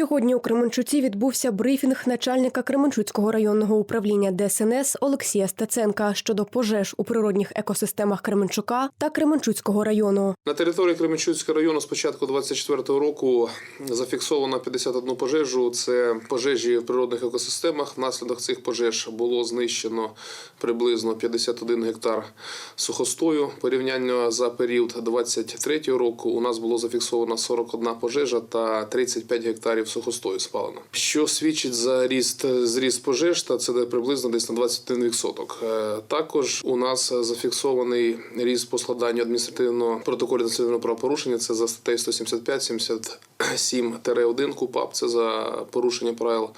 Сьогодні у Кременчуці відбувся брифінг начальника Кременчуцького районного управління ДСНС Олексія Стеценка щодо пожеж у природних екосистемах Кременчука та Кременчуцького району. На території Кременчуцького району з початку 24 року зафіксовано 51 пожежу. Це пожежі в природних екосистемах. Внаслідок цих пожеж було знищено приблизно 51 гектар сухостою. Порівняння за період 23 року у нас було зафіксовано 41 пожежа та 35 гектарів сухостою спалено. Що свідчить за ріст зріст пожеж, та це приблизно десь на 21%. Е, Також у нас зафіксований ріст по складанню адміністративного протоколу національного правопорушення. Це за статтею 175 77-1 КУПАП. Це за порушення правил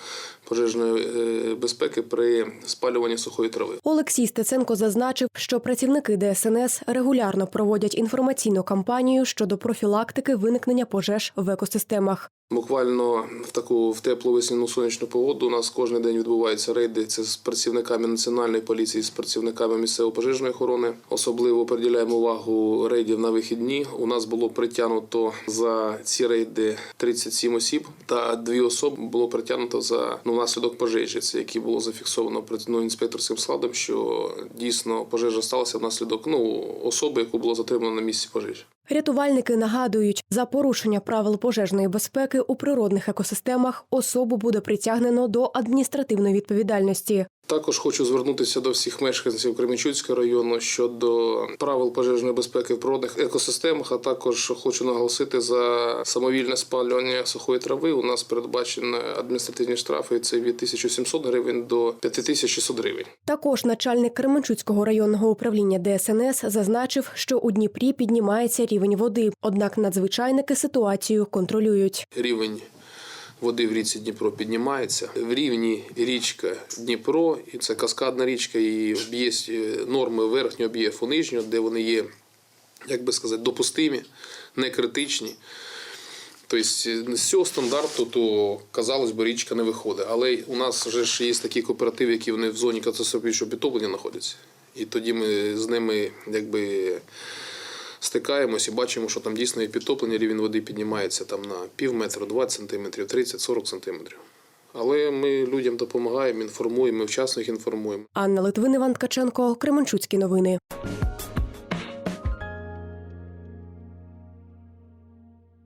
пожежної е, безпеки при спалюванні сухої трави. Олексій Стеценко зазначив, що працівники ДСНС регулярно проводять інформаційну кампанію щодо профілактики виникнення пожеж в екосистемах. Буквально в таку в теплу весняну сонячну погоду у нас кожен день відбуваються рейди. Це з працівниками національної поліції, з працівниками місцевої пожежної охорони. Особливо приділяємо увагу рейдів на вихідні. У нас було притягнуто за ці рейди 37 осіб, та дві особи було притягнуто за ну, внаслідок пожежі. Це які було зафіксовано ну, інспекторським складом, що дійсно пожежа сталася внаслідок ну особи, яку було затримано на місці пожежі. Рятувальники нагадують, за порушення правил пожежної безпеки у природних екосистемах особу буде притягнено до адміністративної відповідальності. Також хочу звернутися до всіх мешканців Кременчуцького району щодо правил пожежної безпеки в природних екосистемах. А також хочу наголосити за самовільне спалювання сухої трави. У нас передбачені адміністративні штрафи. Це від 1700 гривень до 5600 гривень. Також начальник Кременчуцького районного управління ДСНС зазначив, що у Дніпрі піднімається рівень води. Однак надзвичайники ситуацію контролюють. Рівень води в річці Дніпро піднімається. В рівні річка Дніпро, і це каскадна річка, і є норми верхнього об'єфу нижнього, де вони є, як би сказати, допустимі, не критичні. Тобто з цього стандарту, то казалось би, річка не виходить. Але у нас вже ж є такі кооперативи, які вони в зоні катастрофічного підтоплення знаходяться. І тоді ми з ними якби стикаємось і бачимо, що там дійсно і підтоплення, рівень води піднімається там на пів метра, 20 сантиметрів, 30-40 сантиметрів. Але ми людям допомагаємо, інформуємо, вчасно їх інформуємо. Анна Литвин, Іван Ткаченко, Кременчуцькі новини.